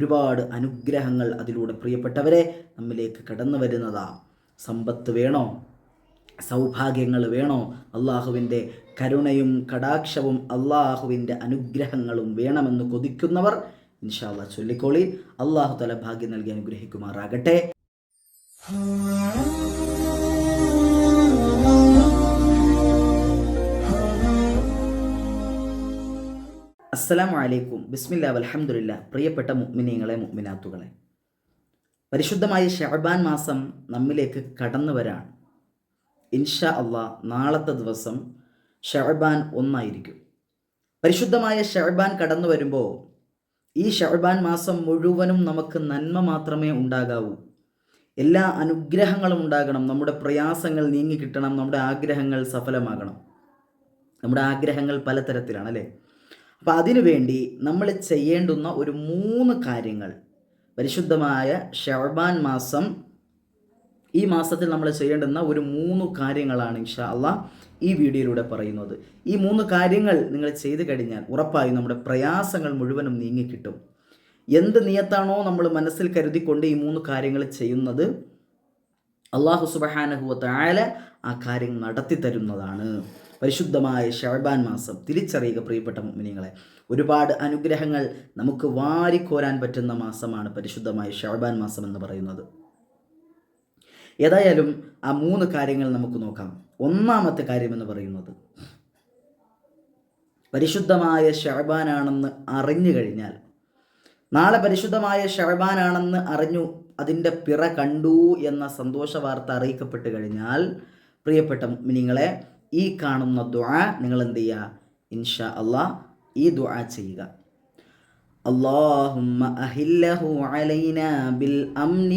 ഒരുപാട് അനുഗ്രഹങ്ങൾ അതിലൂടെ പ്രിയപ്പെട്ടവരെ നമ്മിലേക്ക് കടന്നു വരുന്നതാ. സമ്പത്ത് വേണോ? സൗഭാഗ്യങ്ങൾ വേണോ? അള്ളാഹുവിന്റെ കരുണയും കടാക്ഷവും അള്ളാഹുവിന്റെ അനുഗ്രഹങ്ങളും വേണമെന്ന് കൊതിക്കുന്നവർ ഇൻഷാല്ല ചൊല്ലിക്കോളി. അള്ളാഹു തല ഭാഗ്യം നൽകി അനുഗ്രഹിക്കുമാറാകട്ടെ. അസ്സലാമു അലൈക്കും ബിസ്മില്ല അലഹമുല്ല പ്രിയപ്പെട്ട മുഅ്മിനീങ്ങളെ മുഅ്മിനാത്തുകളെ. പരിശുദ്ധമായ ഷഹബാൻ മാസം നമ്മിലേക്ക് കടന്നു വരാണ്. ഇൻഷാ അള്ളാ നാളത്തെ ദിവസം ഷഹബാൻ ഒന്നായിരിക്കും. പരിശുദ്ധമായ ഷഹബാൻ കടന്നു വരുമ്പോൾ ഈ ഷഹബാൻ മാസം മുഴുവനും നമുക്ക് നന്മ മാത്രമേ ഉണ്ടാകാവൂ. എല്ലാ അനുഗ്രഹങ്ങളും ഉണ്ടാകണം. നമ്മുടെ പ്രയാസങ്ങൾ നീങ്ങി കിട്ടണം. നമ്മുടെ ആഗ്രഹങ്ങൾ സഫലമാകണം. നമ്മുടെ ആഗ്രഹങ്ങൾ പലതരത്തിലാണ് അല്ലേ? അപ്പോൾ അതിനുവേണ്ടി നമ്മൾ ചെയ്യേണ്ടുന്ന ഒരു മൂന്ന് കാര്യങ്ങൾ. പരിശുദ്ധമായ ഷർബാൻ മാസം ഈ മാസത്തിൽ നമ്മൾ ചെയ്യേണ്ടുന്ന ഒരു മൂന്ന് കാര്യങ്ങളാണ് ഇൻഷാ അള്ളാ ഈ വീഡിയോയിലൂടെ പറയുന്നത്. ഈ മൂന്ന് കാര്യങ്ങൾ നിങ്ങൾ ചെയ്തു കഴിഞ്ഞാൽ ഉറപ്പായും നമ്മുടെ പ്രയാസങ്ങൾ മുഴുവനും നീങ്ങിക്കിട്ടും എന്ത് നിയത്താണോ നമ്മൾ മനസ്സിൽ കരുതിക്കൊണ്ട് ഈ മൂന്ന് കാര്യങ്ങൾ ചെയ്യുന്നത് അള്ളാഹു സുബഹാനഹുവത്ത് ആയ ആ കാര്യം നടത്തി തരുന്നതാണ്. പരിശുദ്ധമായ ഷാബാൻ മാസം. തിരിച്ചറിയുക പ്രിയപ്പെട്ട മുമിനിങ്ങളെ ഒരുപാട് അനുഗ്രഹങ്ങൾ നമുക്ക് വാരിക്കോരാൻ പറ്റുന്ന മാസമാണ് പരിശുദ്ധമായ ഷാബാൻ മാസം എന്ന് പറയുന്നത്. ഏതായാലും ആ മൂന്ന് കാര്യങ്ങൾ നമുക്ക് നോക്കാം. ഒന്നാമത്തെ കാര്യമെന്ന് പറയുന്നത് പരിശുദ്ധമായ ഷഹബാനാണെന്ന് അറിഞ്ഞു കഴിഞ്ഞാൽ നാളെ പരിശുദ്ധമായ ഷഹബാനാണെന്ന് അറിഞ്ഞു അതിന്റെ പിറ കണ്ടു എന്ന സന്തോഷ വാർത്ത അറിയിക്കപ്പെട്ട് കഴിഞ്ഞാൽ പ്രിയപ്പെട്ട മിനിങ്ങളെ ഈ കാണുന്ന ദുആ നിങ്ങൾ എന്ത് ചെയ്യുക ഇൻഷാ അള്ളാ ഈ ദുആ ചെയ്യുക اللهم أهله علينا بالأمن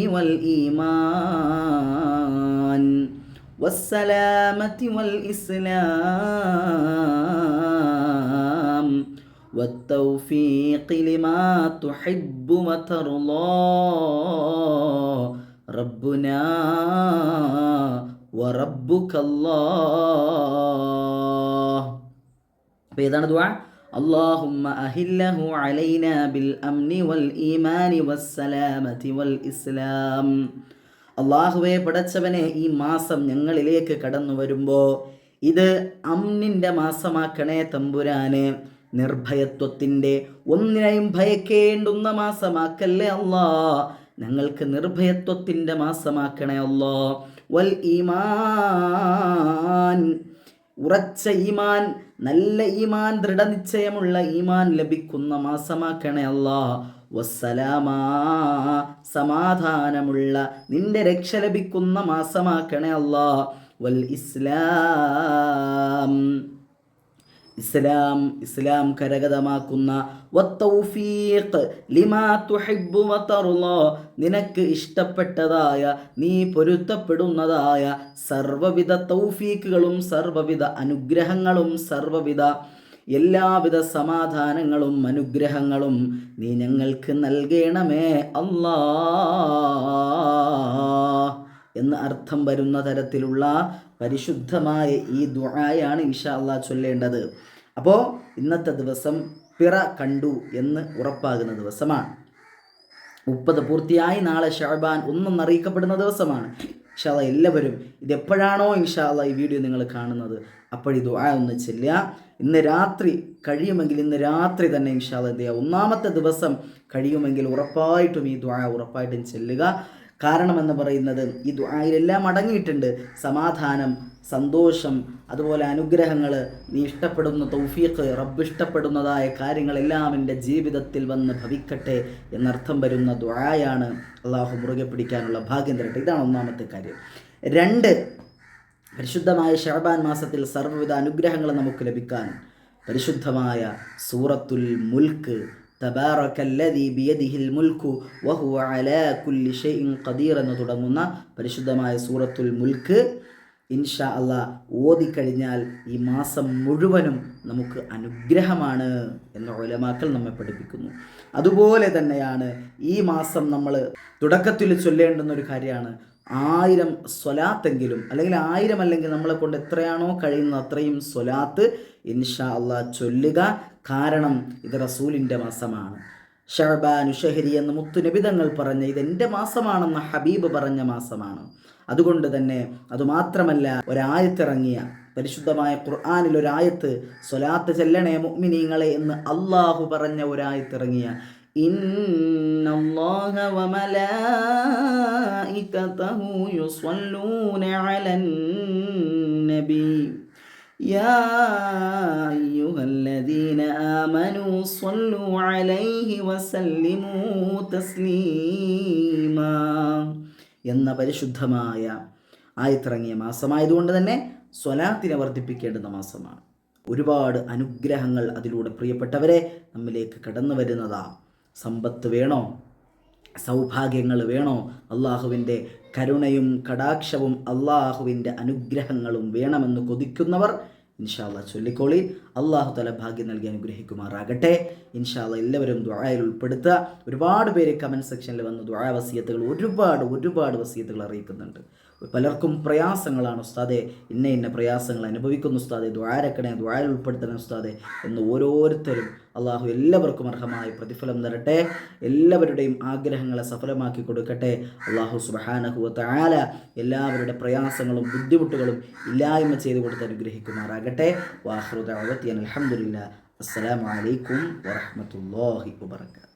والإيمان والسلامة والإسلام والتوفيق لما تحب وترضى ربنا وربك الله അപ്പോൾ ഏതാണ് ദുആ اللهم أهله علينا بالأمن والإيمان والسلامة والإسلام അള്ളാഹുവെ പടച്ചവനെ ഈ മാസം ഞങ്ങളിലേക്ക് കടന്നു വരുമ്പോൾ ഇത് അമ്നിൻ്റെ മാസമാക്കണേ തമ്പുരാനെ നിർഭയത്വത്തിൻ്റെ ഒന്നിനെയും ഭയക്കേണ്ടുന്ന മാസമാക്കല്ലേ അല്ലാ ഞങ്ങൾക്ക് നിർഭയത്വത്തിൻ്റെ മാസമാക്കണേ അല്ലോ വൽ ഈമാൻ. ഉറച്ച ഈമാൻ നല്ല ഈമാൻ ദൃഢനിശ്ചയമുള്ള ഈമാൻ ലഭിക്കുന്ന മാസമാക്കണേ അല്ലാ വസ്സലാമാ. സമാധാനമുള്ള നിന്റെ രക്ഷ ലഭിക്കുന്ന മാസമാക്കണേ അല്ലാ വൽ ഇസ്ലാം. ഇസ്ലാം ഇസ്ലാം കരഗതമാക്കുന്ന നിനക്ക് ഇഷ്ടപ്പെട്ടതായ നീ പൊരുത്തപ്പെടുന്നതായ സർവവിധ തൗഫീഖുകളും സർവവിധ അനുഗ്രഹങ്ങളും സർവവിധ എല്ലാവിധ സമാധാനങ്ങളും അനുഗ്രഹങ്ങളും നീ ഞങ്ങൾക്ക് നൽകണമേ അല്ലാ എന്ന് അർത്ഥം വരുന്ന തരത്തിലുള്ള പരിശുദ്ധമായ ഈ ദുആയാണ് ഇൻഷാ അള്ളാ ചൊല്ലേണ്ടത്. അപ്പോൾ ഇന്നത്തെ ദിവസം പിറ കണ്ടു എന്ന് ഉറപ്പാകുന്ന ദിവസമാണ്. മുപ്പത് പൂർത്തിയായി നാളെ ഷാബാൻ ഒന്നും അറിയിക്കപ്പെടുന്ന ദിവസമാണ്. ഇൻഷാല്ല എല്ലാവരും ഇതെപ്പോഴാണോ ഇൻഷാല്ല ഈ വീഡിയോ നിങ്ങൾ കാണുന്നത് അപ്പോഴീ ദുആ ഒന്ന് ചെല്ലുക. ഇന്ന് രാത്രി കഴിയുമെങ്കിൽ ഇന്ന് രാത്രി തന്നെ ഇൻഷാല്ല എന്ത് ചെയ്യുക? ഒന്നാമത്തെ ദിവസം കഴിയുമെങ്കിൽ ഉറപ്പായിട്ടും ഈ ദുആ ഉറപ്പായിട്ടും ചെല്ലുക. കാരണം എന്ന് പറയുന്നത് ഈ ദുആയിലെല്ലാം അടങ്ങിയിട്ടുണ്ട്. സമാധാനം സന്തോഷം അതുപോലെ അനുഗ്രഹങ്ങൾ നീ ഇഷ്ടപ്പെടുന്ന തൗഫീഖ് റബ്ബ് ഇഷ്ടപ്പെടുന്നതായ കാര്യങ്ങളെല്ലാം എന്റെ ജീവിതത്തിൽ വന്ന് ഭവിക്കട്ടെ എന്നർത്ഥം വരുന്ന ദുആയാണ് അള്ളാഹു മുറുകെ പിടിക്കാനുള്ള ഭാഗ്യം തരട്ടെ. ഇതാണ് ഒന്നാമത്തെ കാര്യം. രണ്ട് പരിശുദ്ധമായ ഷഹബാൻ മാസത്തിൽ സർവവിധ അനുഗ്രഹങ്ങൾ നമുക്ക് ലഭിക്കാൻ. പരിശുദ്ധമായ സൂറത്തുൽ മുൽക്ക് എന്ന് തുടങ്ങുന്ന പരിശുദ്ധമായ സൂറത്തുൽ മുൽക്ക് ഇൻഷാ അള്ളാ ഓതിക്കഴിഞ്ഞാൽ ഈ മാസം മുഴുവനും നമുക്ക് അനുഗ്രഹമാണ് എന്ന ഒലമാക്കൾ നമ്മെ പഠിപ്പിക്കുന്നു. അതുപോലെ തന്നെയാണ് ഈ മാസം നമ്മൾ തുടക്കത്തിൽ ചൊല്ലേണ്ടുന്ന ഒരു കാര്യമാണ്. ആയിരം സ്വലാത്തെങ്കിലും അല്ലെങ്കിൽ ആയിരം അല്ലെങ്കിൽ നമ്മളെ കൊണ്ട് എത്രയാണോ കഴിയുന്നത് അത്രയും സ്വലാത്ത് ഇൻഷാ അള്ളാ ചൊല്ലുക. കാരണം ഇത് റസൂലിന്റെ മാസമാണ്. ഷഹബാനു ഷഹരി എന്ന് മുത്തുനബിതങ്ങൾ പറഞ്ഞ ഇത് എന്റെ മാസമാണെന്ന് ഹബീബ് പറഞ്ഞ മാസമാണ്. അതുകൊണ്ട് തന്നെ അതുമാത്രമല്ല ഒരായത്തിറങ്ങിയ പരിശുദ്ധമായ ഖുർആാനിൽ ഒരായത്ത് സ്വലാത്ത് ചെല്ലണേ മുഅ്മിനീങ്ങളെ എന്ന് അള്ളാഹു പറഞ്ഞ ഒരായത്തിറങ്ങിയ ഇന്നോഹവമലൂ അലൻ നബി. يا أيها الذين آمنوا صلوا عليه وسلموا تسليما എന്ന പരിശുദ്ധമായ ആയത്തിറങ്ങിയ മാസമായതുകൊണ്ട് തന്നെ സ്വലാത്തിനെ വർദ്ധിപ്പിക്കേണ്ടുന്ന മാസമാണ് ഒരുപാട് അനുഗ്രഹങ്ങൾ അതിലൂടെ പ്രിയപ്പെട്ടവരെ നമ്മിലേക്ക് കടന്നു വരുന്നതാ സമ്പത്ത് വേണോ സൗഭാഗ്യങ്ങൾ വേണോ അള്ളാഹുവിൻ്റെ കരുണയും കടാക്ഷവും അള്ളാഹുവിന്റെ അനുഗ്രഹങ്ങളും വേണമെന്ന് കൊതിക്കുന്നവർ ഇൻഷാല്ല ചൊല്ലിക്കോളി. അള്ളാഹു തല ഭാഗ്യം നൽകി അനുഗ്രഹിക്കുമാറാകട്ടെ. ഇൻഷാല്ല എല്ലാവരും ദ്വായയിൽ ഉൾപ്പെടുത്തുക. ഒരുപാട് പേര് കമന്റ് സെക്ഷനിൽ വന്ന് ദ്വായ വസീയത്തുകൾ ഒരുപാട് ഒരുപാട് വസീയത്തുകൾ അറിയിക്കുന്നുണ്ട്. പലർക്കും പ്രയാസങ്ങളാണ് ഉസ്താദെ. ഇന്ന ഇന്ന പ്രയാസങ്ങൾ അനുഭവിക്കുന്നു ഉസ്താദെ. ദ്വാരക്കണേ ദ്വാര ഉൾപ്പെടുത്തണേ ഉസ്താദെ എന്ന് ഓരോരുത്തരും അള്ളാഹു എല്ലാവർക്കും അർഹമായ പ്രതിഫലം തരട്ടെ. എല്ലാവരുടെയും ആഗ്രഹങ്ങളെ സഫലമാക്കി കൊടുക്കട്ടെ. അള്ളാഹു സുബഹാനഹുവത്ത ആല എല്ലാവരുടെ പ്രയാസങ്ങളും ബുദ്ധിമുട്ടുകളും ഇല്ലായ്മ ചെയ്തു കൊടുത്ത് അനുഗ്രഹിക്കുമാറാകട്ടെ. വാഹൃദ അവത്തിയൻ അലഹമുല്ല അസ്സലാമലൈക്കും വറഹമത്തല്ലാഹി വാബർക്കാത്തു